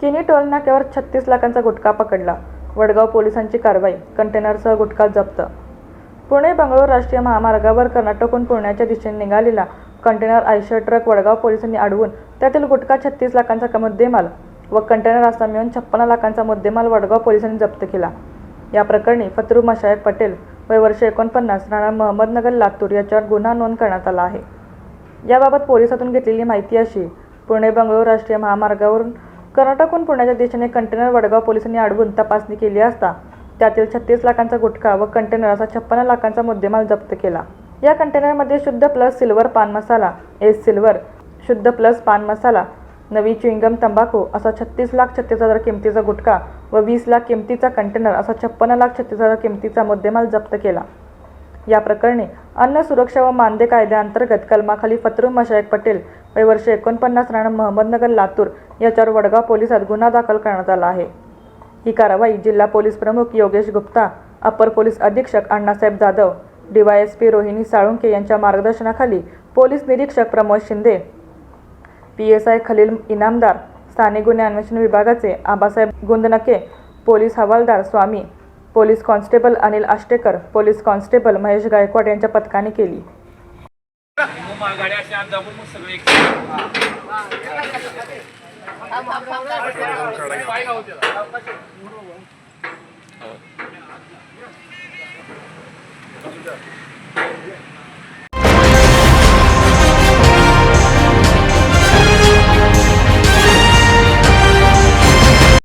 किनी टोलनाक्यावर छत्तीस लाखांचा गुटखा पकडला. वडगाव पोलिसांची कारवाई कंटेनरसह गुटखा जप्त. पुणे बंगळूर राष्ट्रीय महामार्गावर कर्नाटकहून पुण्याच्या दिशेने निघालेला कंटेनर आयशर ट्रक वडगाव पोलिसांनी अडवून त्यातील गुटखा छत्तीस लाखांचा मुद्देमाल व कंटेनर असा मिळून छप्पन्न लाखांचा मुद्देमाल वडगाव पोलिसांनी जप्त केला. या प्रकरणी फतरू मशायक पटेल वय वर्ष एकोणपन्नास राणा महमदनगर लातूर याच्यावर गुन्हा नोंद करण्यात आला आहे. याबाबत पोलिसातून घेतलेली माहिती अशी पुणे बंगळूर राष्ट्रीय महामार्गावरून कर्नाटकहून पुण्याच्या दिशेने कंटेनर वडगाव पोलिसांनी अडवून तपासणी केली असता त्यातील छत्तीस लाखांचा गुटखा व कंटेनर असा छप्पन्न लाखांचा मुद्देमाल जप्त केला. या कंटेनरमध्ये Shuddh plus silver pan masala S silver Shuddh plus pan masala नवी च्युइंगम तंबाखू असा छत्तीस लाख छत्तीस हजार किमतीचा गुटखा व वीस लाख किमतीचा कंटेनर असा छप्पन्न लाख छत्तीस हजार किमतीचा मुद्देमाल जप्त केला. या प्रकरणी अन्न सुरक्षा व मानदे कायद्याअंतर्गत कलमाखाली फतरू मशायक पटेल वय वर्ष एकोणपन्नास राणा महमदनगर लातूर याच्यावर वडगाव पोलिसात गुन्हा दाखल करण्यात आला आहे. ही कारवाई जिल्हा पोलीस प्रमुख योगेश गुप्ता अपर पोलीस अधीक्षक अण्णासाहेब जाधव डीवायएसपी रोहिणी साळुंके यांच्या मार्गदर्शनाखाली पोलीस निरीक्षक Pramod Shinde P S I Khalil Inamdar स्थानिक गुन्हे अन्वेषण विभागाचे आबासाहेब गुंदनके पोलीस हवालदार Swami police constable Anil Ashtekar police constable Mahesh Gaikwad यांच्या पथकाने केली. मग माघाडी असे अंदाजून मग सगळे एक पाय गाव